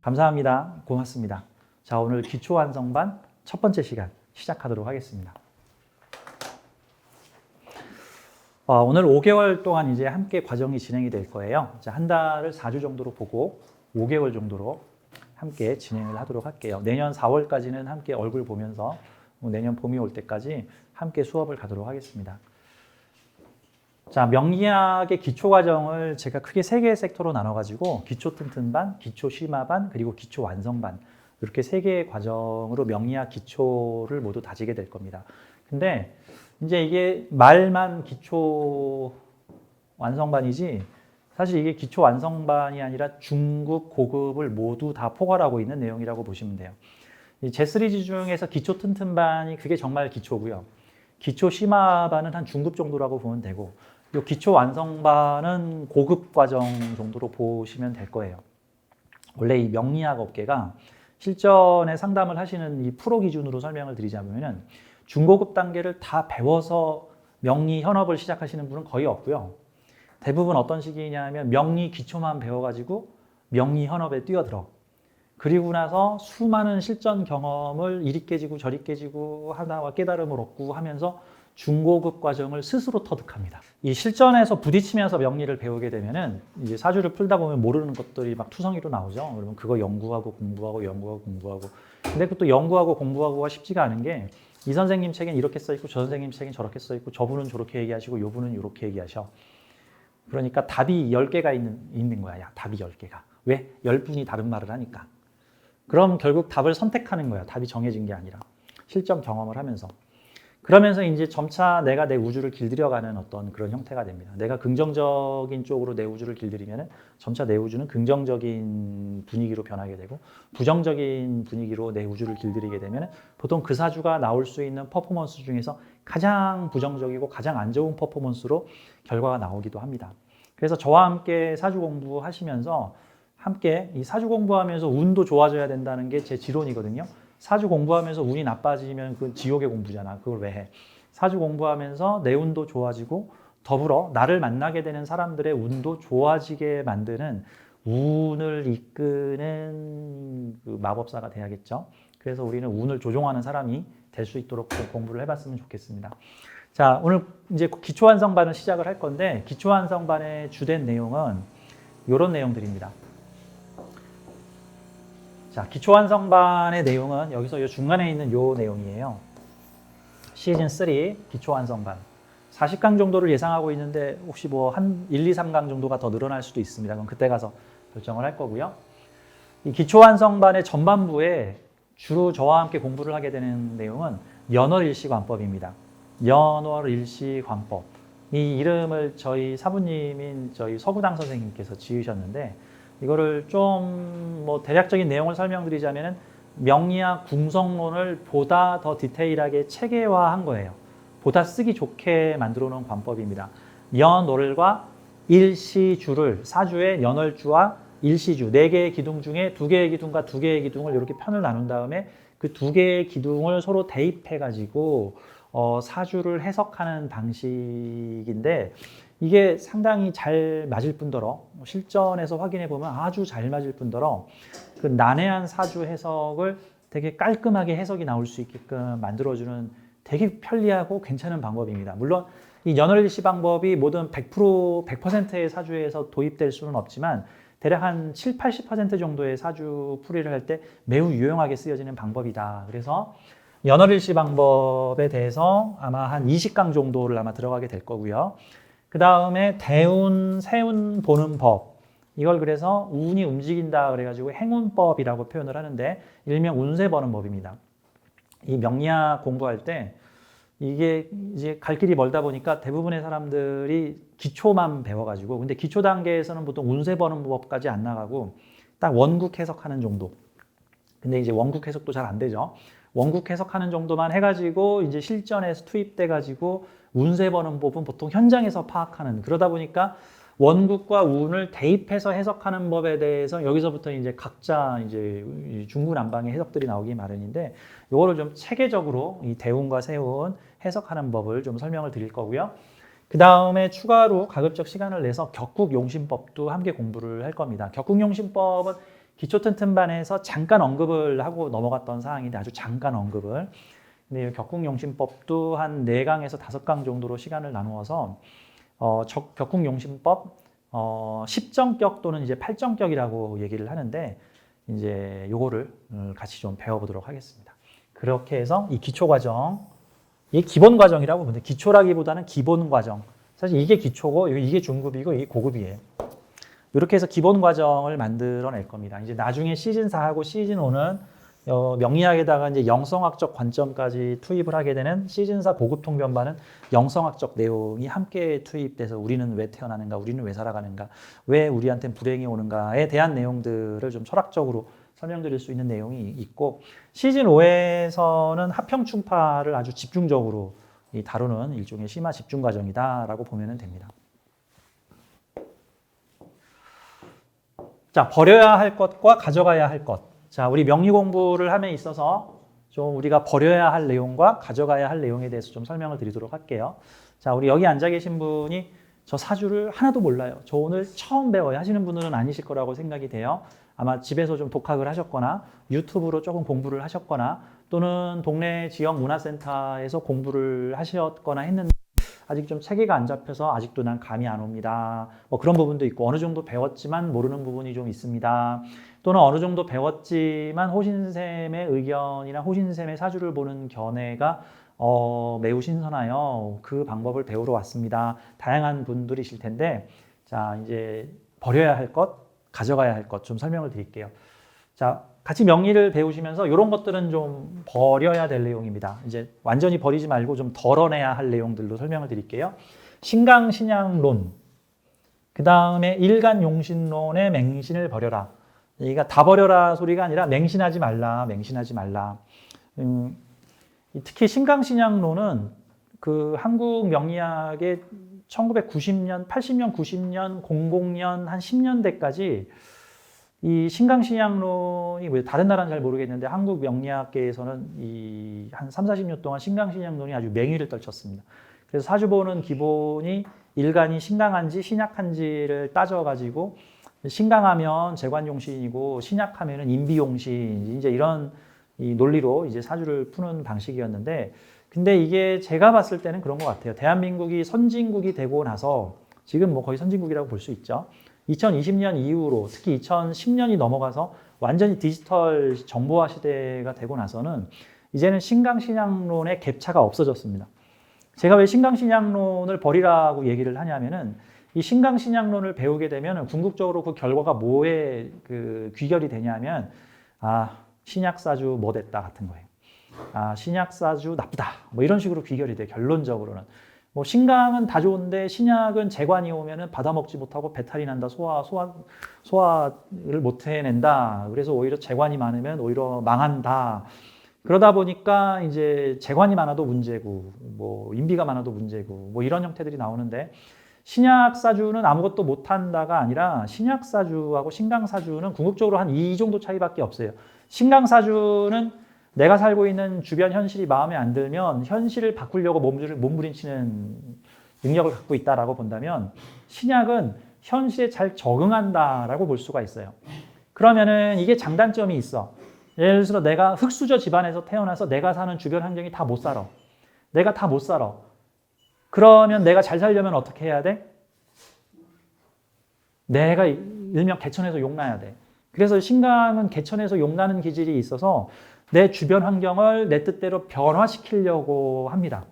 감사합니다. 고맙습니다. 자, 오늘 기초 완성반 첫 번째 시간 시작하도록 하겠습니다. 어, 오늘 5개월 동안 이제 함께 과정이 진행이 될 거예요. 자, 한 달을 4주 정도로 보고 5개월 정도로 함께 진행을 하도록 할게요. 내년 4월까지는 함께 얼굴 보면서 뭐 내년 봄이 올 때까지 함께 수업을 가도록 하겠습니다. 자, 명리학의 기초 과정을 제가 크게 세 개의 섹터로 나눠 가지고 기초 튼튼반, 기초 심화반, 그리고 기초 완성반 이렇게 세 개의 과정으로 명리학 기초를 모두 다지게 될 겁니다. 근데 이제 이게 말만 기초 완성반이지 사실 이게 기초 완성반이 아니라 중급, 고급을 모두 다 포괄하고 있는 내용이라고 보시면 돼요. 이 제3지 중에서 기초 튼튼반이 그게 정말 기초고요. 기초 심화반은 한 중급 정도라고 보면 되고 요 기초 완성반은 고급 과정 정도로 보시면 될 거예요. 원래 이 명리학 업계가 실전에 상담을 하시는 이 프로 기준으로 설명을 드리자면은 중고급 단계를 다 배워서 명리 현업을 시작하시는 분은 거의 없고요. 대부분 어떤 식이냐면 명리 기초만 배워가지고 명리 현업에 뛰어들어. 그리고 나서 수많은 실전 경험을 이리 깨지고 저리 깨지고 하다가 깨달음을 얻고 하면서 중고급 과정을 스스로 터득합니다. 이 실전에서 부딪히면서 명리를 배우게 되면은 이제 사주를 풀다 보면 모르는 것들이 막 투성이로 나오죠. 그러면 그거 연구하고 공부하고 연구하고 공부하고. 근데 그것도 연구하고 공부하고가 쉽지가 않은 게 이 선생님 책엔 이렇게 써 있고 저 선생님 책엔 저렇게 써 있고 저분은 저렇게 얘기하시고 요분은 이렇게 얘기하셔. 그러니까 답이 10개가 있는, 있는 거야. 야, 답이 10개가. 왜? 10분이 다른 말을 하니까. 그럼 결국 답을 선택하는 거야. 답이 정해진 게 아니라. 실전 경험을 하면서. 그러면서 이제 점차 내가 내 우주를 길들여가는 어떤 그런 형태가 됩니다. 내가 긍정적인 쪽으로 내 우주를 길들이면 점차 내 우주는 긍정적인 분위기로 변하게 되고 부정적인 분위기로 내 우주를 길들이게 되면 보통 그 사주가 나올 수 있는 퍼포먼스 중에서 가장 부정적이고 가장 안 좋은 퍼포먼스로 결과가 나오기도 합니다. 그래서 저와 함께 사주 공부하시면서 함께 이 사주 공부하면서 운도 좋아져야 된다는 게 제 지론이거든요. 사주 공부하면서 운이 나빠지면 그 지옥의 공부잖아. 그걸 왜 해? 사주 공부하면서 내 운도 좋아지고 더불어 나를 만나게 되는 사람들의 운도 좋아지게 만드는 운을 이끄는 그 마법사가 돼야겠죠. 그래서 우리는 운을 조종하는 사람이 될 수 있도록 공부를 해봤으면 좋겠습니다. 자, 오늘 이제 기초 완성반을 시작을 할 건데 기초 완성반의 주된 내용은 이런 내용들입니다. 자, 기초 완성반의 내용은 여기서 이 중간에 있는 요 내용이에요. 시즌 3 기초 완성반. 40강 정도를 예상하고 있는데 혹시 뭐 한 1, 2, 3강 정도가 더 늘어날 수도 있습니다. 그럼 그때 가서 결정을 할 거고요. 이 기초 완성반의 전반부에 주로 저와 함께 공부를 하게 되는 내용은 연월일시관법입니다. 연월일시관법. 이 이름을 저희 사부님인 저희 서구당 선생님께서 지으셨는데 이거를 좀 뭐 대략적인 내용을 설명드리자면은 명리학 궁성론을 보다 더 디테일하게 체계화한 거예요. 보다 쓰기 좋게 만들어 놓은 관법입니다. 연월과 일시주를 사주의 연월주와 일시주 네 개의 기둥 중에 두 개의 기둥과 두 개의 기둥을 이렇게 편을 나눈 다음에 그 두 개의 기둥을 서로 대입해 가지고 어, 사주를 해석하는 방식인데 이게 상당히 잘 맞을 뿐더러 실전에서 확인해 보면 아주 잘 맞을 뿐더러 그 난해한 사주 해석을 되게 깔끔하게 해석이 나올 수 있게끔 만들어주는 되게 편리하고 괜찮은 방법입니다. 물론 이 연월일시 방법이 모든 100% 100%의 사주에서 도입될 수는 없지만 대략 한 7, 80% 정도의 사주 풀이를 할 때 매우 유용하게 쓰여지는 방법이다. 그래서 연월일시 방법에 대해서 아마 한 20강 정도를 아마 들어가게 될 거고요. 그 다음에 대운, 세운 보는 법. 이걸 그래서 운이 움직인다 그래가지고 행운법이라고 표현을 하는데 일명 운세 버는 법입니다. 이 명리학 공부할 때 이게 이제 갈 길이 멀다 보니까 대부분의 사람들이 기초만 배워가지고 근데 기초 단계에서는 보통 운세 버는 법까지 안 나가고 딱 원국 해석하는 정도. 근데 이제 원국 해석도 잘 안 되죠. 원국 해석하는 정도만 해가지고 이제 실전에서 투입돼가지고 운세 버는 법은 보통 현장에서 파악하는 그러다 보니까 원국과 운을 대입해서 해석하는 법에 대해서 여기서부터 이제 각자 이제 중구난방의 해석들이 나오기 마련인데 이거를 좀 체계적으로 이 대운과 세운 해석하는 법을 좀 설명을 드릴 거고요. 그 다음에 추가로 가급적 시간을 내서 격국용신법도 함께 공부를 할 겁니다. 격국용신법은 기초튼튼반에서 잠깐 언급을 하고 넘어갔던 사항인데 아주 잠깐 언급을. 근데 이 격국용신법도 한 4강에서 5강 정도로 시간을 나누어서 어, 적- 격국용신법 어, 10정격 또는 이제 8정격이라고 얘기를 하는데 이제 요거를 음, 같이 좀 배워보도록 하겠습니다. 그렇게 해서 이 기초 과정, 이 기본 과정이라고 보는데 기초라기보다는 기본 과정. 사실 이게 기초고 이게 중급이고 이게 고급이에요. 이렇게 해서 기본 과정을 만들어낼 겁니다. 이제 나중에 시즌 4하고 시즌 5는 어, 명리학에다가 이제 영성학적 관점까지 투입을 하게 되는 시즌 4 고급 통변반은 영성학적 내용이 함께 투입돼서 우리는 왜 태어나는가, 우리는 왜 살아가는가, 왜 우리한테 불행이 오는가에 대한 내용들을 좀 철학적으로 설명드릴 수 있는 내용이 있고 시즌 5에서는 합평충파를 아주 집중적으로 이 다루는 일종의 심화 집중 과정이다라고 보면 됩니다. 자, 버려야 할 것과 가져가야 할 것. 자, 우리 명리 공부를 함에 있어서 좀 우리가 버려야 할 내용과 가져가야 할 내용에 대해서 좀 설명을 드리도록 할게요. 자, 우리 여기 앉아 계신 분이 저 사주를 하나도 몰라요. 저 오늘 처음 배워요 하시는 분들은 아니실 거라고 생각이 돼요. 아마 집에서 좀 독학을 하셨거나 유튜브로 조금 공부를 하셨거나 또는 동네 지역 문화센터에서 공부를 하셨거나 했는데 아직 좀 체계가 안 잡혀서 아직도 난 감이 안 옵니다. 뭐 그런 부분도 있고 어느 정도 배웠지만 모르는 부분이 좀 있습니다. 또는 어느 정도 배웠지만 호신쌤의 의견이나 호신쌤의 사주를 보는 견해가 어, 매우 신선하여 그 방법을 배우러 왔습니다. 다양한 분들이실 텐데 자 이제 버려야 할 것, 가져가야 할 것 좀 설명을 드릴게요. 자 같이 명리를 배우시면서 이런 것들은 좀 버려야 될 내용입니다. 이제 완전히 버리지 말고 좀 덜어내야 할 내용들로 설명을 드릴게요. 신강신양론, 그 다음에 일간용신론의 맹신을 버려라. 그러니까 다 버려라 소리가 아니라 맹신하지 말라, 맹신하지 말라. 음, 특히 신강신양론은 그 한국 명리학의 1990년, 80년, 90년, 00년 한 10년대까지 이 신강신양론이 왜 다른 나라는 잘 모르겠는데 한국 명리학계에서는 이 한 3, 40년 동안 신강신양론이 아주 맹위를 떨쳤습니다. 그래서 사주 보는 기본이 일간이 신강한지 신약한지를 따져 가지고 신강하면 재관용신이고 신약하면은 인비용신 이제 이런 이 논리로 이제 사주를 푸는 방식이었는데 근데 이게 제가 봤을 때는 그런 것 같아요. 대한민국이 선진국이 되고 나서 지금 뭐 거의 선진국이라고 볼 수 있죠. 2020년 이후로 특히 2010년이 넘어가서 완전히 디지털 정보화 시대가 되고 나서는 이제는 신강신양론의 갭차가 없어졌습니다. 제가 왜 신강신양론을 버리라고 얘기를 하냐면은 이 신강신양론을 배우게 되면 궁극적으로 그 결과가 뭐에 그 귀결이 되냐면 아 신약사주 뭐 됐다 같은 거예요. 아 신약사주 나쁘다 뭐 이런 식으로 귀결이 돼 결론적으로는 뭐 신강은 다 좋은데 신약은 재관이 오면은 받아먹지 못하고 배탈이 난다 소화 소화 소화를 못 해낸다 그래서 오히려 재관이 많으면 오히려 망한다 그러다 보니까 이제 재관이 많아도 문제고 뭐 인비가 많아도 문제고 뭐 이런 형태들이 나오는데 신약 사주는 아무것도 못한다가 아니라 신약 사주하고 신강 사주는 궁극적으로 한 이 정도 차이밖에 없어요. 신강 사주는 내가 살고 있는 주변 현실이 마음에 안 들면 현실을 바꾸려고 몸부림, 몸부림치는 능력을 갖고 있다라고 본다면 신약은 현실에 잘 적응한다라고 볼 수가 있어요. 그러면은 이게 장단점이 있어. 예를 들어 내가 흙수저 집안에서 태어나서 내가 사는 주변 환경이 다 못 살아. 내가 다 못 살아. 그러면 내가 잘 살려면 어떻게 해야 돼? 내가 일명 개천에서 용나야 돼. 그래서 신강은 개천에서 용나는 기질이 있어서 내 주변 환경을 내 뜻대로 변화시키려고 합니다.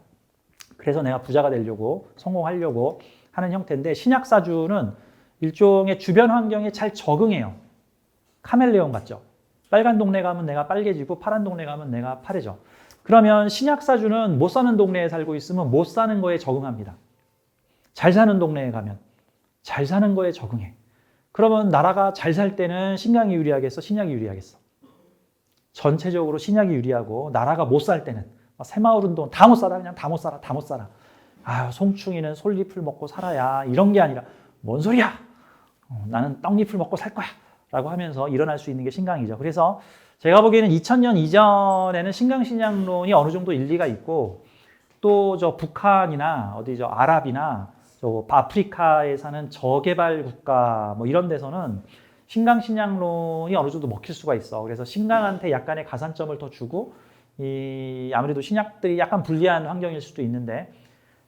그래서 내가 부자가 되려고 성공하려고 하는 형태인데 신약사주는 일종의 주변 환경에 잘 적응해요. 카멜레온 같죠? 빨간 동네 가면 내가 빨개지고 파란 동네 가면 내가 파래져. 그러면 신약사주는 못 사는 동네에 살고 있으면 못 사는 거에 적응합니다. 잘 사는 동네에 가면 잘 사는 거에 적응해. 그러면 나라가 잘 살 때는 신강이 유리하겠어? 신약이 유리하겠어? 전체적으로 신약이 유리하고 나라가 못 살 때는 새마을 운동 다 못 살아 그냥 다 못 살아 다 못 살아. 아 송충이는 솔잎을 먹고 살아야 이런 게 아니라 뭔 소리야? 어, 나는 떡잎을 먹고 살 거야. 라고 하면서 일어날 수 있는 게 신강이죠. 그래서 제가 보기에는 2000년 이전에는 신강신약론이 어느 정도 일리가 있고 또 저 북한이나 어디 저 아랍이나 저 아프리카에 사는 저개발 국가 뭐 이런 데서는 신강신약론이 어느 정도 먹힐 수가 있어. 그래서 신강한테 약간의 가산점을 더 주고 이 아무래도 신약들이 약간 불리한 환경일 수도 있는데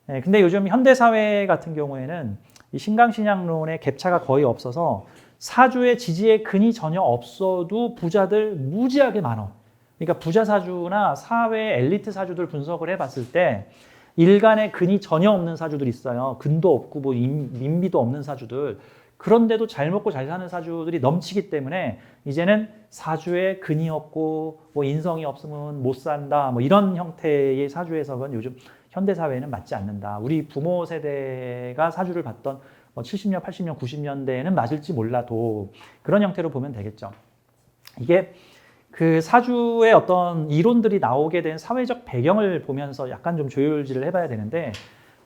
예, 근데 요즘 현대 사회 같은 경우에는 이 신강신약론의 갭차가 거의 없어서 사주의 지지의 근이 전혀 없어도 부자들 무지하게 많아. 그러니까 부자 사주나 사회 엘리트 사주들 분석을 해봤을 때 일간의 근이 전혀 없는 사주들 있어요. 근도 없고 뭐 인- 민비도 없는 사주들. 그런데도 잘 먹고 잘 사는 사주들이 넘치기 때문에 이제는 사주에 근이 없고 뭐 인성이 없으면 못 산다 뭐 이런 형태의 사주 해석은 요즘 현대 사회에는 맞지 않는다. 우리 부모 세대가 사주를 봤던 뭐 70년, 80년, 90년대에는 맞을지 몰라도 그런 형태로 보면 되겠죠. 이게 그 사주의 어떤 이론들이 나오게 된 사회적 배경을 보면서 약간 좀 조율질을 해봐야 되는데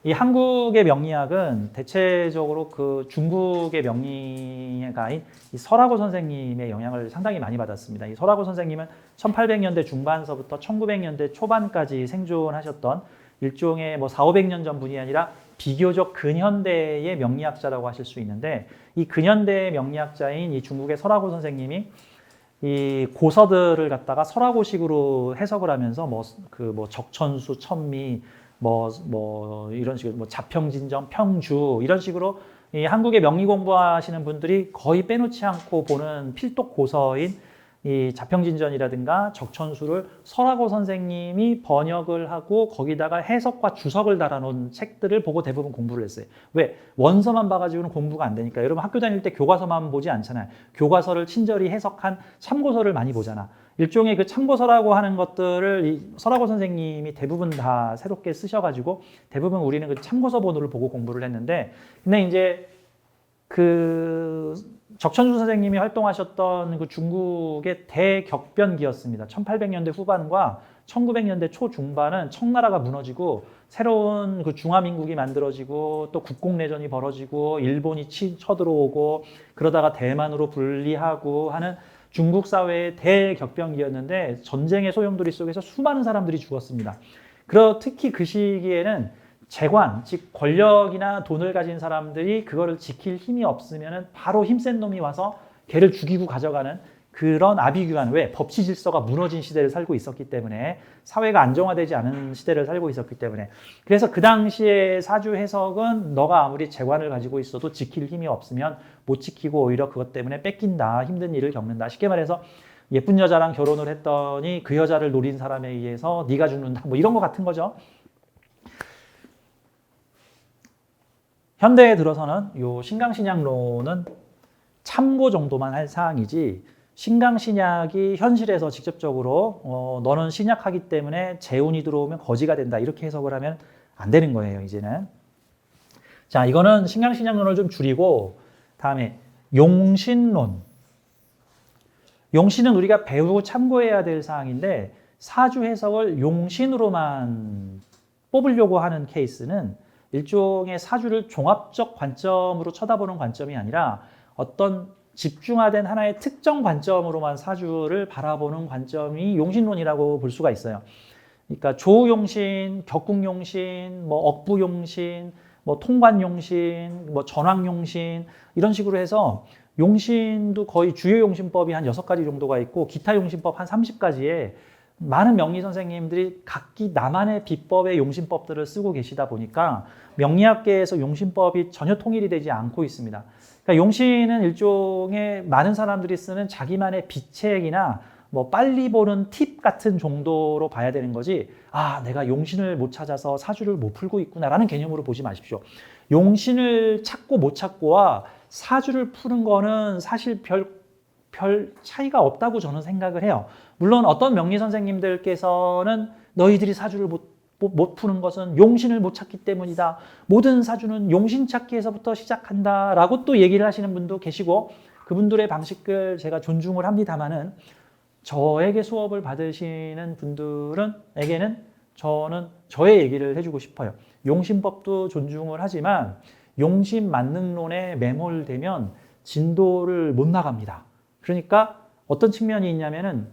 이 한국의 명리학은 대체적으로 그 중국의 명리가인 이 설하고 선생님의 영향을 상당히 많이 받았습니다. 이 설하고 선생님은 1800년대 중반서부터 1900년대 초반까지 생존하셨던 일종의 뭐 4, 500년 전 분이 아니라 비교적 근현대의 명리학자라고 하실 수 있는데 이 근현대의 명리학자인 이 중국의 설하고 선생님이 이 고서들을 갖다가 설하고식으로 해석을 하면서 뭐 그뭐 적천수, 천미 뭐 뭐 이런 식으로 뭐 자평진정, 평주 이런 식으로 이 한국의 명리 공부하시는 분들이 거의 빼놓지 않고 보는 필독 고서인 이 자평진전이라든가 적천수를 설하고 선생님이 번역을 하고 거기다가 해석과 주석을 달아놓은 책들을 보고 대부분 공부를 했어요. 왜? 원서만 봐가지고는 공부가 안 되니까. 여러분 학교 다닐 때 교과서만 보지 않잖아요. 교과서를 친절히 해석한 참고서를 많이 보잖아. 일종의 그 참고서라고 하는 것들을 이 설하고 선생님이 대부분 다 새롭게 쓰셔가지고 대부분 우리는 그 참고서 번호를 보고 공부를 했는데 근데 이제 그 적천수 선생님이 활동하셨던 그 중국의 대격변기였습니다. 1800년대 후반과 1900년대 초중반은 청나라가 무너지고 새로운 그 중화민국이 만들어지고 또 국공내전이 벌어지고 일본이 치, 쳐들어오고 그러다가 대만으로 분리하고 하는 중국 사회의 대격변기였는데 전쟁의 소용돌이 속에서 수많은 사람들이 죽었습니다. 그러 특히 그 시기에는 재관, 즉 권력이나 돈을 가진 사람들이 그거를 지킬 힘이 없으면 바로 힘센 놈이 와서 걔를 죽이고 가져가는 그런 아비규환 왜? 법치 질서가 무너진 시대를 살고 있었기 때문에 사회가 안정화되지 않은 시대를 살고 있었기 때문에. 그래서 그 당시에 사주 해석은 너가 아무리 재관을 가지고 있어도 지킬 힘이 없으면 못 지키고 오히려 그것 때문에 뺏긴다 힘든 일을 겪는다. 쉽게 말해서 예쁜 여자랑 결혼을 했더니 그 여자를 노린 사람에 의해서 네가 죽는다 뭐 이런 거 같은 거죠. 현대에 들어서는 요 신강신약론은 참고 정도만 할 사항이지 신강신약이 현실에서 직접적으로 어, 너는 신약하기 때문에 재운이 들어오면 거지가 된다. 이렇게 해석을 하면 안 되는 거예요 이제는. 자 이거는 신강신약론을 좀 줄이고 다음에 용신론. 용신은 우리가 배우고 참고해야 될 사항인데 사주 해석을 용신으로만 뽑으려고 하는 케이스는 일종의 사주를 종합적 관점으로 쳐다보는 관점이 아니라 어떤 집중화된 하나의 특정 관점으로만 사주를 바라보는 관점이 용신론이라고 볼 수가 있어요. 그러니까 조용신, 격국용신, 뭐 억부용신, 뭐 통관용신, 뭐 전왕용신 이런 식으로 해서 용신도 거의 주요 용신법이 한 여섯 가지 정도가 있고 기타 용신법 한 30가지에 많은 명리 선생님들이 각기 나만의 비법의 용신법들을 쓰고 계시다 보니까 명리학계에서 용신법이 전혀 통일이 되지 않고 있습니다. 그러니까 용신은 일종의 많은 사람들이 쓰는 자기만의 비책이나 뭐 빨리 보는 팁 같은 정도로 봐야 되는 거지. 아, 내가 용신을 못 찾아서 사주를 못 풀고 있구나라는 개념으로 보지 마십시오. 용신을 찾고 못 찾고와 사주를 푸는 거는 사실 별, 별 차이가 없다고 저는 생각을 해요. 물론 어떤 명리 선생님들께서는 너희들이 사주를 못, 못, 못 푸는 것은 용신을 못 찾기 때문이다. 모든 사주는 용신 찾기에서부터 시작한다. 라고 또 얘기를 하시는 분도 계시고 그분들의 방식을 제가 존중을 합니다만은 저에게 수업을 받으시는 분들은 에게는 저는 저의 얘기를 해주고 싶어요. 용신법도 존중을 하지만 용신 만능론에 매몰되면 진도를 못 나갑니다. 그러니까 어떤 측면이 있냐면은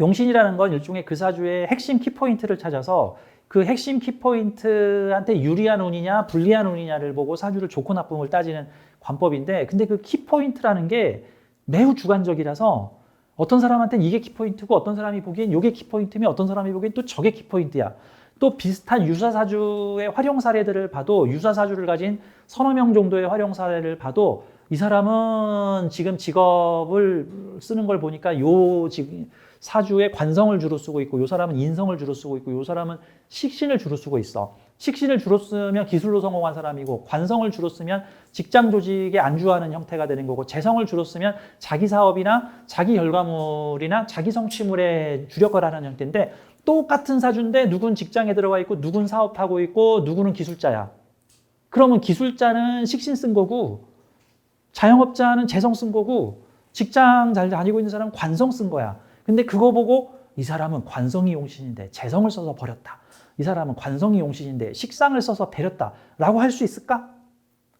용신이라는 건 일종의 그 사주의 핵심 키포인트를 찾아서 그 핵심 키포인트한테 유리한 운이냐 불리한 운이냐를 보고 사주를 좋고 나쁨을 따지는 관법인데 근데 그 키포인트라는 게 매우 주관적이라서 어떤 사람한테는 이게 키포인트고 어떤 사람이 보기엔 이게 키포인트면 어떤 사람이 보기엔 또 저게 키포인트야. 또 비슷한 유사 사주의 활용 사례들을 봐도 유사 사주를 가진 서너 명 정도의 활용 사례를 봐도 이 사람은 지금 직업을 쓰는 걸 보니까 요 지금 사주의 관성을 주로 쓰고 있고 요 사람은 인성을 주로 쓰고 있고 요 사람은 식신을 주로 쓰고 있어. 식신을 주로 쓰면 기술로 성공한 사람이고 관성을 주로 쓰면 직장 조직에 안주하는 형태가 되는 거고 재성을 주로 쓰면 자기 사업이나 자기 결과물이나 자기 성취물에 주력을 하는 형태인데 똑같은 사주인데 누군 직장에 들어가 있고 누군 사업하고 있고 누구는 기술자야. 그러면 기술자는 식신 쓴 거고 자영업자는 재성 쓴 거고 직장 잘 다니고 있는 사람은 관성 쓴 거야. 근데 그거 보고 이 사람은 관성이 용신인데 재성을 써서 버렸다. 이 사람은 관성이 용신인데 식상을 써서 버렸다. 라고 할 수 있을까?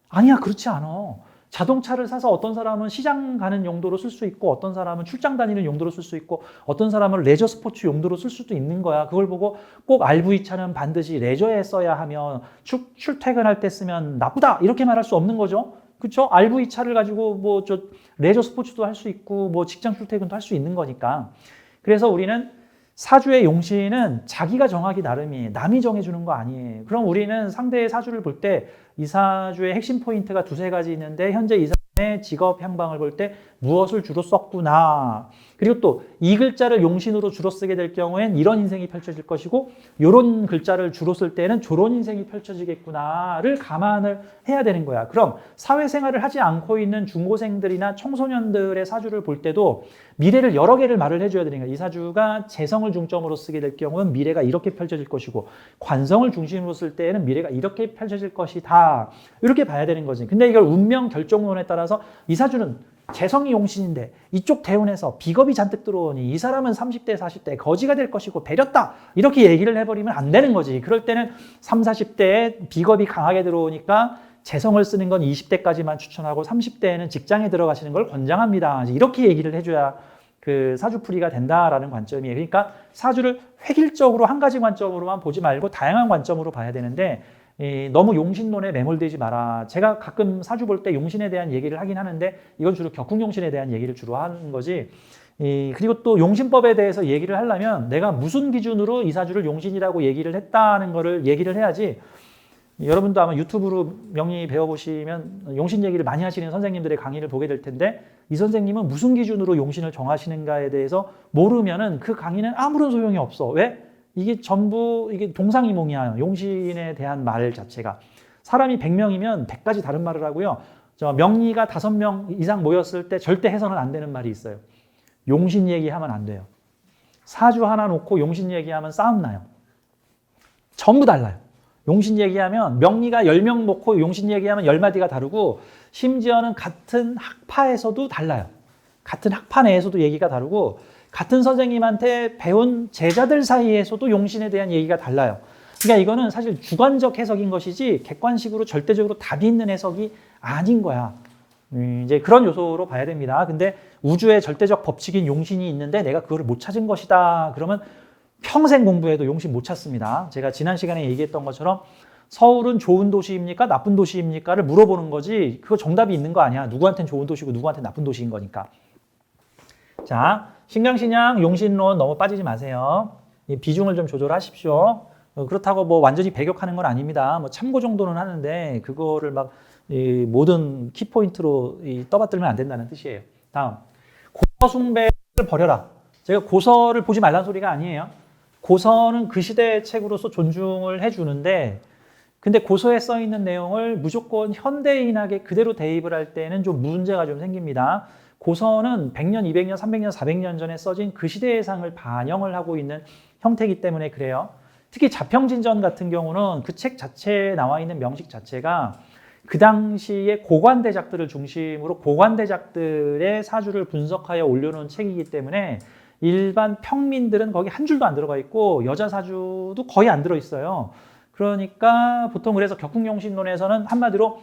아니야, 그렇지 않아. 자동차를 사서 어떤 사람은 시장 가는 용도로 쓸 수 있고 어떤 사람은 출장 다니는 용도로 쓸 수 있고 어떤 사람은 레저 스포츠 용도로 쓸 수도 있는 거야. 그걸 보고 꼭 RV차는 반드시 레저에 써야 하면 출, 출퇴근할 때 쓰면 나쁘다 이렇게 말할 수 없는 거죠. 그렇죠? RV차를 가지고 뭐 저 레저 스포츠도 할 수 있고 뭐 직장 출퇴근도 할 수 있는 거니까. 그래서 우리는 사주의 용신은 자기가 정하기 나름이에요. 남이 정해주는 거 아니에요. 그럼 우리는 상대의 사주를 볼 때 이 사주의 핵심 포인트가 두세 가지 있는데 현재 이 사람의 직업 향방을 볼 때 무엇을 주로 썼구나. 그리고 또 이 글자를 용신으로 주로 쓰게 될 경우엔 이런 인생이 펼쳐질 것이고 이런 글자를 주로 쓸 때는 저런 인생이 펼쳐지겠구나를 감안을 해야 되는 거야. 그럼 사회생활을 하지 않고 있는 중고생들이나 청소년들의 사주를 볼 때도 미래를 여러 개를 말을 해줘야 되는 거야. 이 사주가 재성을 중점으로 쓰게 될 경우는 미래가 이렇게 펼쳐질 것이고 관성을 중심으로 쓸 때에는 미래가 이렇게 펼쳐질 것이다. 이렇게 봐야 되는 거지. 근데 이걸 운명 결정론에 따라서 이 사주는 재성이 용신인데 이쪽 대운에서 비겁이 잔뜩 들어오니 이 사람은 30대, 40대 거지가 될 것이고 배렸다. 이렇게 얘기를 해버리면 안 되는 거지. 그럴 때는 3, 40대에 비겁이 강하게 들어오니까 재성을 쓰는 건 20대까지만 추천하고 30대에는 직장에 들어가시는 걸 권장합니다. 이렇게 얘기를 해줘야 그 사주풀이가 된다라는 관점이에요. 그러니까 사주를 획일적으로 한 가지 관점으로만 보지 말고 다양한 관점으로 봐야 되는데 이, 너무 용신론에 매몰되지 마라. 제가 가끔 사주 볼 때 용신에 대한 얘기를 하긴 하는데 이건 주로 격국용신에 대한 얘기를 주로 하는 거지. 이, 그리고 또 용신법에 대해서 얘기를 하려면 내가 무슨 기준으로 이 사주를 용신이라고 얘기를 했다는 거를 얘기를 해야지. 여러분도 아마 유튜브로 명리 배워보시면 용신 얘기를 많이 하시는 선생님들의 강의를 보게 될 텐데 이 선생님은 무슨 기준으로 용신을 정하시는가에 대해서 모르면은 그 강의는 아무런 소용이 없어. 왜? 이게 전부 이게 동상이몽이야. 용신에 대한 말 자체가. 사람이 100명이면 100가지 다른 말을 하고요. 저 명리가 5명 이상 모였을 때 절대 해서는 안 되는 말이 있어요. 용신 얘기하면 안 돼요. 사주 하나 놓고 용신 얘기하면 싸움 나요. 전부 달라요. 용신 얘기하면 명리가 10명 놓고 용신 얘기하면 10마디가 다르고 심지어는 같은 학파에서도 달라요. 같은 학파 내에서도 얘기가 다르고 같은 선생님한테 배운 제자들 사이에서도 용신에 대한 얘기가 달라요. 그러니까 이거는 사실 주관적 해석인 것이지 객관식으로 절대적으로 답이 있는 해석이 아닌 거야. 음, 이제 그런 요소로 봐야 됩니다. 근데 우주의 절대적 법칙인 용신이 있는데 내가 그거를 못 찾은 것이다. 그러면 평생 공부해도 용신 못 찾습니다. 제가 지난 시간에 얘기했던 것처럼 서울은 좋은 도시입니까? 나쁜 도시입니까?를 물어보는 거지 그거 정답이 있는 거 아니야. 누구한테는 좋은 도시고 누구한테는 나쁜 도시인 거니까. 자, 신강신양 용신론 너무 빠지지 마세요. 이 비중을 좀 조절하십시오. 어, 그렇다고 뭐 완전히 배격하는 건 아닙니다. 뭐 참고 정도는 하는데 그거를 막이 모든 키포인트로 이 떠받들면 안 된다는 뜻이에요. 다음 고서 숭배를 버려라. 제가 고서를 보지 말라는 소리가 아니에요. 고서는 그 시대의 책으로서 존중을 해주는데 근데 고서에 써 있는 내용을 무조건 현대인에게 그대로 대입을 할 때는 좀 문제가 좀 생깁니다. 고서는 100년, 200년, 300년, 400년 전에 써진 그 시대의 상을 반영을 하고 있는 형태이기 때문에 그래요. 특히 자평진전 같은 경우는 그 책 자체에 나와 있는 명식 자체가 그 당시에 고관대작들을 중심으로 고관대작들의 사주를 분석하여 올려놓은 책이기 때문에 일반 평민들은 거기 한 줄도 안 들어가 있고 여자 사주도 거의 안 들어 있어요. 그러니까 보통 그래서 격국용신론에서는 한마디로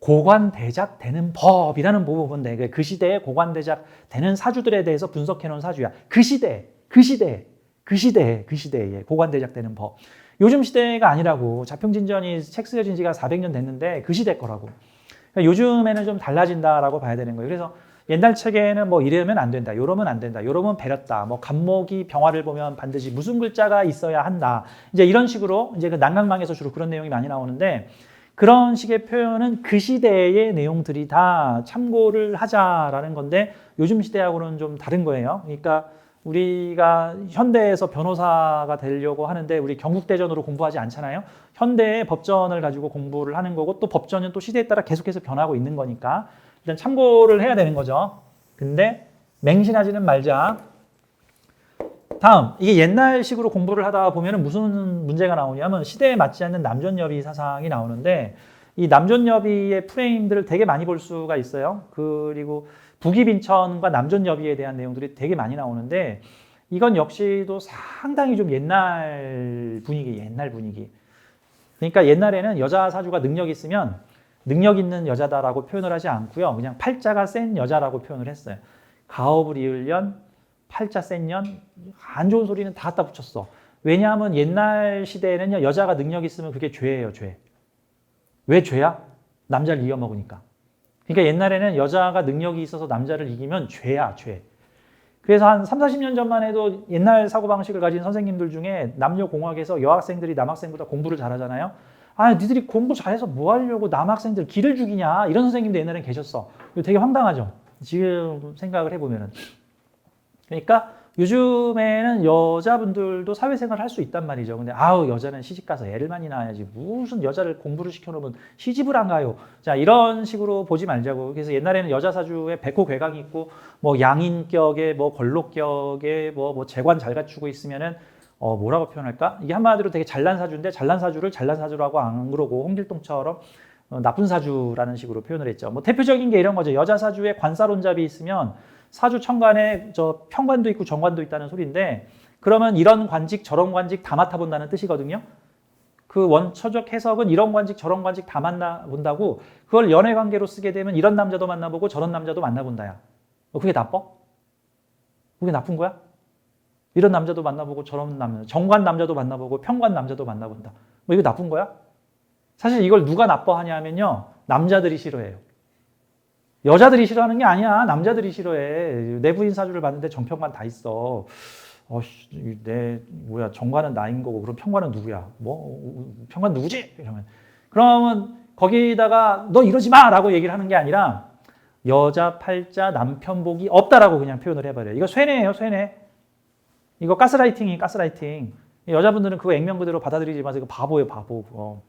고관대작 되는 법이라는 부분인데 그 시대에 고관대작 되는 사주들에 대해서 분석해 놓은 사주야. 그 시대, 그 시대, 그 시대, 그 시대에 고관대작 되는 법. 요즘 시대가 아니라고 자평진전이 책 쓰여진 지가 400년 됐는데 그 시대 거라고. 그러니까 요즘에는 좀 달라진다라고 봐야 되는 거예요. 그래서 옛날 책에는 뭐 이러면 안 된다, 요러면 안 된다, 요러면 배렸다, 뭐 간목이 병화를 보면 반드시 무슨 글자가 있어야 한다. 이제 이런 식으로 이제 그 난강망에서 주로 그런 내용이 많이 나오는데 그런 식의 표현은 그 시대의 내용들이 다 참고를 하자라는 건데 요즘 시대하고는 좀 다른 거예요. 그러니까 우리가 현대에서 변호사가 되려고 하는데 우리 경국대전으로 공부하지 않잖아요. 현대의 법전을 가지고 공부를 하는 거고 또 법전은 또 시대에 따라 계속해서 변하고 있는 거니까 일단 참고를 해야 되는 거죠. 근데 맹신하지는 말자. 다음 이게 옛날식으로 공부를 하다 보면 무슨 문제가 나오냐면 시대에 맞지 않는 남존여비 사상이 나오는데 이 남존여비의 프레임들을 되게 많이 볼 수가 있어요. 그리고 북이빈천과 남존여비에 대한 내용들이 되게 많이 나오는데 이건 역시도 상당히 좀 옛날 분위기, 옛날 분위기. 그러니까 옛날에는 여자 사주가 능력 있으면 능력 있는 여자다라고 표현을 하지 않고요. 그냥 팔자가 센 여자라고 표현을 했어요. 가업을 이을년, 팔자 센 년, 안 좋은 소리는 다 갖다 붙였어. 왜냐하면 옛날 시대에는요, 여자가 능력 있으면 그게 죄예요, 죄. 왜 죄야? 남자를 이겨먹으니까. 그러니까 옛날에는 여자가 능력이 있어서 남자를 이기면 죄야, 죄. 그래서 한 3, 40년 전만 해도 옛날 사고방식을 가진 선생님들 중에 남녀공학에서 여학생들이 남학생보다 공부를 잘하잖아요. 아, 니들이 공부 잘해서 뭐 하려고 남학생들 길을 죽이냐. 이런 선생님도 옛날엔 계셨어. 되게 황당하죠. 지금 생각을 해보면은. 그러니까 요즘에는 여자분들도 사회생활을 할수 있단 말이죠. 근데 아우 여자는 시집 가서 애를 많이 낳아야지 무슨 여자를 공부를 시켜놓으면 시집을 안 가요. 자 이런 식으로 보지 말자고. 그래서 옛날에는 여자 사주에 백호 괴각이 있고 뭐 양인격에 뭐 걸록격에 뭐, 뭐 재관 잘 갖추고 있으면은 어 뭐라고 표현할까? 이게 한마디로 되게 잘난 사주인데 잘난 사주를 잘난 사주라고 안 그러고 홍길동처럼 어, 나쁜 사주라는 식으로 표현을 했죠. 뭐 대표적인 게 이런 거죠. 여자 사주에 관사론잡이 있으면 사주 천간에 저 평관도 있고 정관도 있다는 소리인데 그러면 이런 관직 저런 관직 다 맡아본다는 뜻이거든요. 그 원초적 해석은 이런 관직 저런 관직 다 만나본다고 그걸 연애 관계로 쓰게 되면 이런 남자도 만나보고 저런 남자도 만나본다야. 어, 그게 나빠? 그게 나쁜 거야? 이런 남자도 만나보고 저런 남자, 정관 남자도 만나보고 평관 남자도 만나본다. 뭐 이거 나쁜 거야? 사실 이걸 누가 나빠하냐면요. 남자들이 싫어해요. 여자들이 싫어하는 게 아니야. 남자들이 싫어해. 내부 인 사주를 봤는데 정평관 다 있어. 어, 내 뭐야 정관은 나인 거고 그럼 평관은 누구야? 뭐 평관 누구지? 이러면 그러면 거기다가 너 이러지 마라고 얘기를 하는 게 아니라 여자 팔자 남편 복이 없다라고 그냥 표현을 해버려. 요 이거 쇠뇌예요, 쇠뇌. 이거 가스라이팅이 가스라이팅. 여자분들은 그거 액면 그대로 받아들이지 마세요. 바보예요, 바보. 어.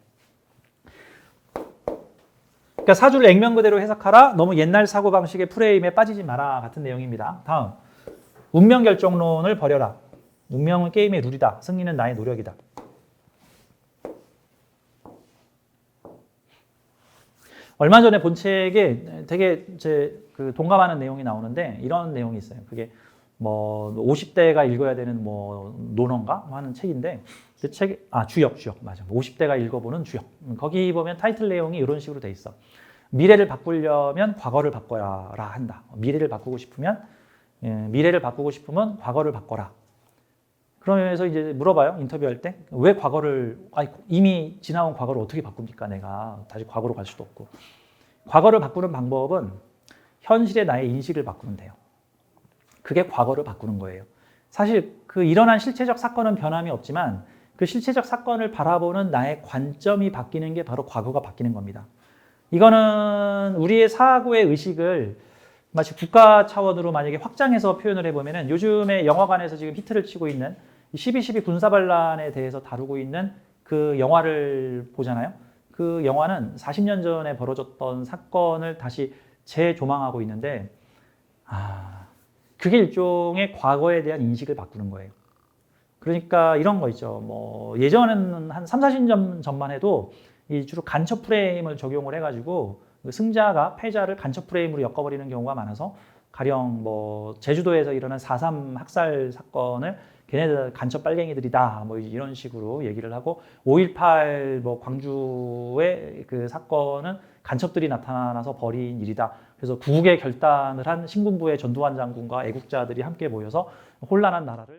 그러니까 사주를 액면 그대로 해석하라. 너무 옛날 사고 방식의 프레임에 빠지지 마라 같은 내용입니다. 다음 운명 결정론을 버려라. 운명은 게임의 룰이다. 승리는 나의 노력이다. 얼마 전에 본 책에 되게 제 그 동감하는 내용이 나오는데 이런 내용이 있어요. 그게 뭐 50대가 읽어야 되는 뭐 논어인가 하는 책인데 그 책, 아 주역 주역 맞아. 50대가 읽어보는 주역. 거기 보면 타이틀 내용이 이런 식으로 돼 있어. 미래를 바꾸려면 과거를 바꿔라 한다. 미래를 바꾸고 싶으면 예, 미래를 바꾸고 싶으면 과거를 바꿔라. 그러면서 이제 물어봐요 인터뷰할 때 왜 과거를 아니, 이미 지나온 과거를 어떻게 바꿉니까 내가 다시 과거로 갈 수도 없고 과거를 바꾸는 방법은 현실의 나의 인식을 바꾸면 돼요. 그게 과거를 바꾸는 거예요. 사실 그 일어난 실체적 사건은 변함이 없지만 그 실체적 사건을 바라보는 나의 관점이 바뀌는 게 바로 과거가 바뀌는 겁니다. 이거는 우리의 사고의 의식을 마치 국가 차원으로 만약에 확장해서 표현을 해보면은 요즘에 영화관에서 지금 히트를 치고 있는 12.12 군사반란에 대해서 다루고 있는 그 영화를 보잖아요. 그 영화는 40년 전에 벌어졌던 사건을 다시 재조망하고 있는데, 아, 그게 일종의 과거에 대한 인식을 바꾸는 거예요. 그러니까 이런 거 있죠. 뭐, 예전에는 한 3, 40년 전만 해도 이 주로 간첩 프레임을 적용을 해가지고 그 승자가 패자를 간첩 프레임으로 엮어버리는 경우가 많아서 가령 뭐 제주도에서 일어난 4.3 학살 사건을 걔네들 간첩 빨갱이들이다 뭐 이런 식으로 얘기를 하고 5.18 뭐 광주의 그 사건은 간첩들이 나타나서 벌인 일이다. 그래서 구국의 결단을 한 신군부의 전두환 장군과 애국자들이 함께 모여서 혼란한 나라를